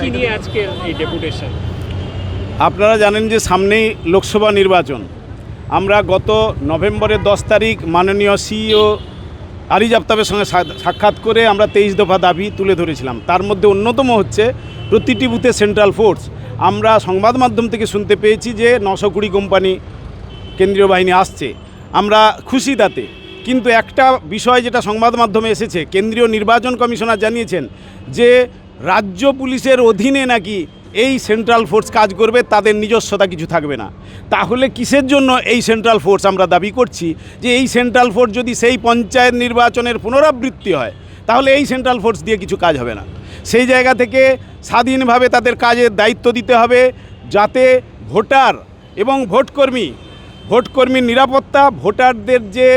কি নিয়ে এই ডেপুটেশন? আপনারা জানেন যে সামনেই লোকসভা নির্বাচন। আমরা গত নভেম্বরের দশ তারিখ মাননীয় সিইও আরিজ আফতাবের সঙ্গে সাক্ষাৎ করে আমরা তেইশ দফা দাবি তুলে ধরেছিলাম। তার মধ্যে অন্যতম হচ্ছে প্রতিটি বুথে সেন্ট্রাল ফোর্স। আমরা সংবাদ মাধ্যম থেকে শুনতে পেয়েছি যে নশো কুড়ি কোম্পানি কেন্দ্রীয় বাহিনী আসছে। আমরা খুশি তাতে। কিন্তু একটা বিষয় যেটা সংবাদ মাধ্যমে এসেছে, কেন্দ্রীয় নির্বাচন কমিশনার জানিয়েছেন যে রাজ্য পুলিশের অধীনে নাকি এই সেন্ট্রাল ফোর্স কাজ করবে, তাদের নিজস্বতা কিছু থাকবে না। তাহলে কিসের জন্য এই সেন্ট্রাল ফোর্স আমরা দাবি করছি যে এই সেন্ট্রাল ফোর্স যদি সেই পঞ্চায়েত নির্বাচনের পুনরাবৃত্তি হয়, তাহলে এই সেন্ট্রাল ফোর্স দিয়ে কিছু কাজ হবে না। সেই জায়গা থেকে স্বাধীনভাবে তাদের কাজের দায়িত্ব দিতে হবে, যাতে ভোটার এবং ভোটকর্মী, ভোটকর্মীর নিরাপত্তা, ভোটারদের যে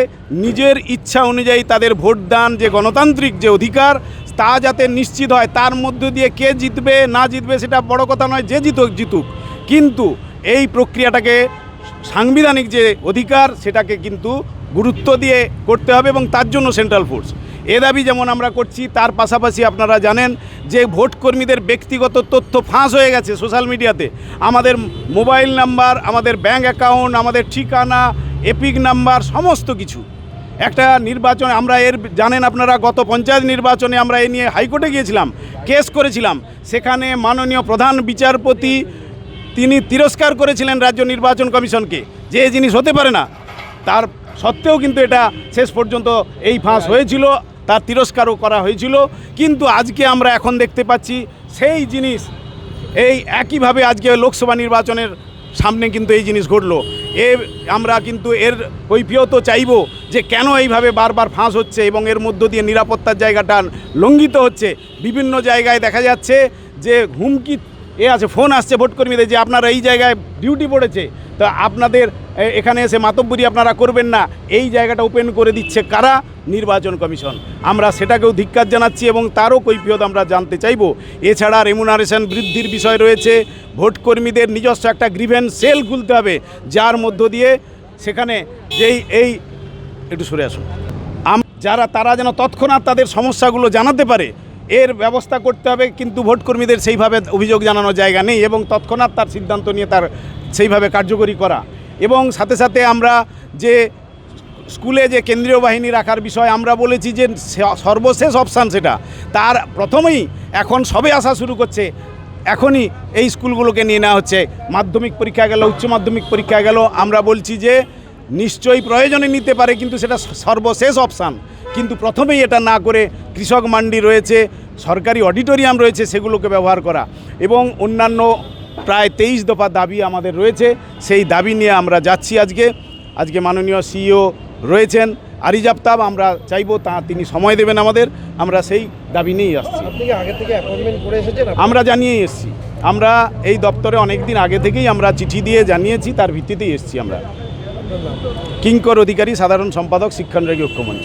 নিজের ইচ্ছা অনুযায়ী তাদের ভোটদান, যে গণতান্ত্রিক যে অধিকার তা যাতে নিশ্চিত হয়, তার মধ্য দিয়ে কে জিতবে, না জিতবে সেটা বড় কথা নয়, যে জিতুক জিতুক। কিন্তু এই প্রক্রিয়াটাকে সাংবিধানিক যে অধিকার, সেটাকে কিন্তু গুরুত্ব দিয়ে করতে হবে এবং তার জন্য সেন্ট্রাল ফোর্স এ দাবি যেমন আমরা করছি, তার পাশাপাশি আপনারা জানেন যে ভোট কর্মীদের ব্যক্তিগত তথ্য ফাঁস হয়ে গেছে সোশ্যাল মিডিয়াতে আমাদের মোবাইল নাম্বার আমাদের ব্যাঙ্ক অ্যাকাউন্ট আমাদের ঠিকানা এপিক নাম্বার সমস্ত কিছু। একটা নির্বাচন আমরা এর, জানেন আপনারা, গত পঞ্চায়েত নির্বাচনে আমরা এ নিয়ে হাইকোর্টে গিয়েছিলাম, কেস করেছিলাম। সেখানে মাননীয় প্রধান বিচারপতি, তিনি তিরস্কার করেছিলেন রাজ্য নির্বাচন কমিশনকে, যে এই জিনিস হতে পারে না। তার সত্ত্বেও কিন্তু এটা শেষ পর্যন্ত এই ফাঁস হয়েছিল, তার তিরস্কারও করা হয়েছিল। কিন্তু আজকে আমরা এখন দেখতে পাচ্ছি, সেই জিনিস, এই একইভাবে আজকে লোকসভা নির্বাচনের সামনে কিন্তু এই জিনিস ঘটলো। এ আমরা কিন্তু এর কৈফিয়তও চাইব যে কেন এইভাবে বারবার ফাঁস হচ্ছে এবং এর মধ্য দিয়ে নিরাপত্তার জায়গাটা লঙ্ঘিত হচ্ছে। বিভিন্ন জায়গায় দেখা যাচ্ছে যে হুমকি, এ আছে, ফোন আসছে ভোটকর্মীদের যে আপনারা এই জায়গায় ডিউটি পড়েছে। তো আপনাদের এখানে এসে মাতব্বরি আপনারা করবেন না। এই জায়গাটা ওপেন করে দিচ্ছে কারা? নির্বাচন কমিশন। আমরা সেটাকেও ধিক্কার জানাচ্ছি এবং তারও কৈফিয়ত আমরা জানতে চাইব। এছাড়া রেমুনারেশন বৃদ্ধির বিষয় রয়েছে। ভোটকর্মীদের নিজস্ব একটা গ্রিভেন্স সেল খুলতে হবে, যার মধ্য দিয়ে সেখানে যেই, এই, একটু সরে আসুন। যারা, তারা যেন তৎক্ষণাৎ তাদের সমস্যাগুলো জানাতে পারে, এর ব্যবস্থা করতে হবে, কিন্তু ভোটকর্মীদের সেইভাবে অভিযোগ জানানোর জায়গা নেই এবং তৎক্ষণাৎ তার সিদ্ধান্ত নিয়ে তার সেইভাবে কার্যকরী করা। এবং সাথে সাথে আমরা যে স্কুলে যে কেন্দ্রীয় বাহিনী রাখার বিষয় আমরা বলেছি যে সর্বশেষ অপশান সেটা। তার প্রথমেই এখন সবে আসা শুরু করছে। এখনই এই স্কুলগুলোকে নিয়ে নেওয়া হচ্ছে। মাধ্যমিক পরীক্ষা গেল, উচ্চ মাধ্যমিক পরীক্ষা গেল। আমরা বলছি যে নিশ্চয়ই প্রয়োজনে নিতে পারে, কিন্তু সেটা সর্বশেষ অপশান। কিন্তু প্রথমেই এটা না করে কৃষক মান্ডি রয়েছে, সরকারি অডিটোরিয়াম রয়েছে সেগুলোকে ব্যবহার করা। এবং অন্যান্য প্রায় তেইশ দফা দাবি আমাদের রয়েছে। সেই দাবি নিয়ে আমরা যাচ্ছি আজকে। আজকে মাননীয় সিইও রয়েছেন। আরিজ আফতাব আমরা চাইব তা তিনি সময় দেবেন আমাদের। আমরা সেই দাবি নিয়েই আসছি। আমরা জানিয়ে এসেছি। আমরা এই দপ্তরে অনেক দিন আগে থেকেই আমরা চিঠি দিয়ে জানিয়েছি তার ভিত্তিতেই এসেছি আমরা। কিঙ্কর অধিকারী সাধারণ সম্পাদক শিক্ষানুরাগী ঐক্যমঞ্চ।